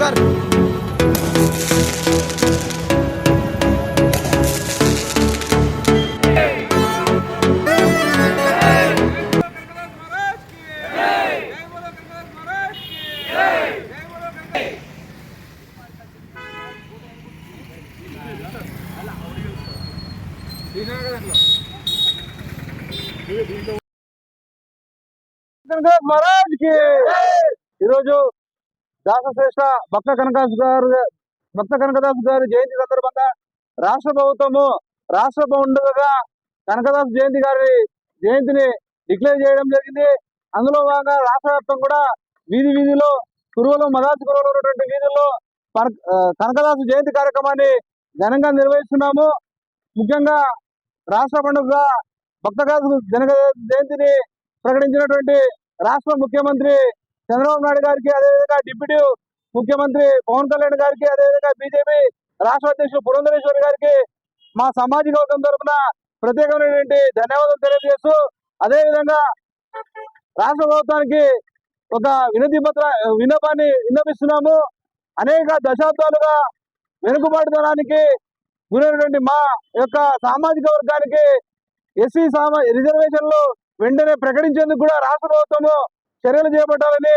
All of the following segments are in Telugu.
షుగర్ మహారాజ్కి ఈరోజు దాసశ్రేష్ట భక్త కనకదాస్ గారు భక్త కనకదాస్ గారి జయంతి సందర్భంగా రాష్ట్ర ప్రభుత్వము రాష్ట్ర పండుగగా కనకదాస్ జయంతి గారి జయంతిని డిక్లేర్ చేయడం జరిగింది. అందులో భాగంగా రాష్ట్ర వ్యాప్తం కూడా వీధి వీధిలో కురువలు మదాసి కురువలు ఉన్నటువంటి వీధుల్లో కనకదాసు జయంతి కార్యక్రమాన్ని ఘనంగా నిర్వహిస్తున్నాము. ముఖ్యంగా రాష్ట్ర పండుగ భక్తదాసు జనక జయంతిని ప్రకటించినటువంటి రాష్ట్ర ముఖ్యమంత్రి చంద్రబాబు నాయుడు గారికి అదేవిధంగా డిప్యూటీ ముఖ్యమంత్రి పవన్ కళ్యాణ్ గారికి అదేవిధంగా బీజేపీ రాష్ట్ర అధ్యక్షుడు పురంధరేశ్వరి గారికి మా సామాజిక వర్గం తరఫున ప్రత్యేకమైనటువంటి ధన్యవాదాలు తెలియజేస్తూ అదేవిధంగా రాష్ట్ర ప్రభుత్వానికి ఒక వినతి పత్ర విన్నపాన్ని విన్నపిస్తున్నాము. అనేక దశాబ్దాలుగా వెనుకబాటుతనానికి గురైనటువంటి మా యొక్క సామాజిక వర్గానికి ఎస్సీ సామా రిజర్వేషన్లు వెంటనే ప్రకటించేందుకు కూడా రాష్ట్ర ప్రభుత్వము చర్యలు చేపట్టాలని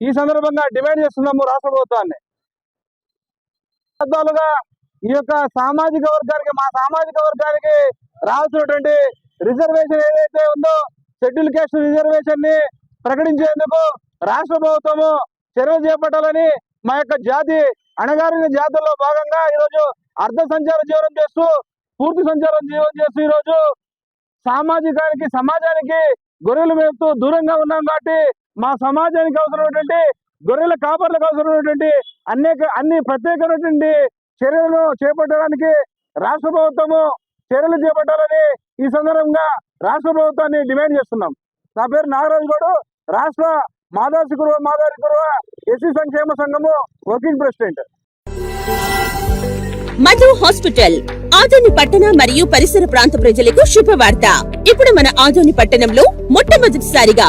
ఈ సందర్భంగా డిమాండ్ చేస్తున్నాము రాష్ట్ర ప్రభుత్వాన్ని. ఈ యొక్క సామాజిక వర్గానికి మా సామాజిక వర్గానికి రావాల్సినటువంటి రిజర్వేషన్ ఏదైతే ఉందో షెడ్యూల్ క్యాస్ట్ రిజర్వేషన్ని ప్రకటించేందుకు రాష్ట్ర ప్రభుత్వము చర్యలు చేపట్టాలని మా యొక్క జాతి అణగారిన జాతుల్లో భాగంగా ఈరోజు అర్ధ సంచార జీవనం చేస్తూ పూర్తి సంచారం జీవనం చేస్తూ ఈరోజు సామాజికానికి సమాజానికి గొర్రెలు మేపుతూ దూరంగా ఉన్నాం కాబట్టి మా సమాజానికి అవసరమైనటువంటి గొర్రెల కాపర్లకు అవసరమైనటువంటి అనేక అన్ని ప్రత్యేకమైనటువంటి చర్యలను చేపట్టడానికి రాష్ట్ర ప్రభుత్వము చర్యలు చేపట్టాలని ఈ సందర్భంగా రాష్ట్ర ప్రభుత్వాన్ని డిమాండ్ చేస్తున్నాం. నా పేరు నాగరాజు గౌడు. రాష్ట్ర మాదాసి గురువ మాదారి గురువ ఎస్సీ సంక్షేమ సంఘము working president. Madhu hospital Adoni పట్టణ మరియు పరిసర ప్రాంత ప్రజలకు శుభవార్త. ఇప్పుడు మన ఆదోని పట్టణంలో మొట్టమొదటిసారిగా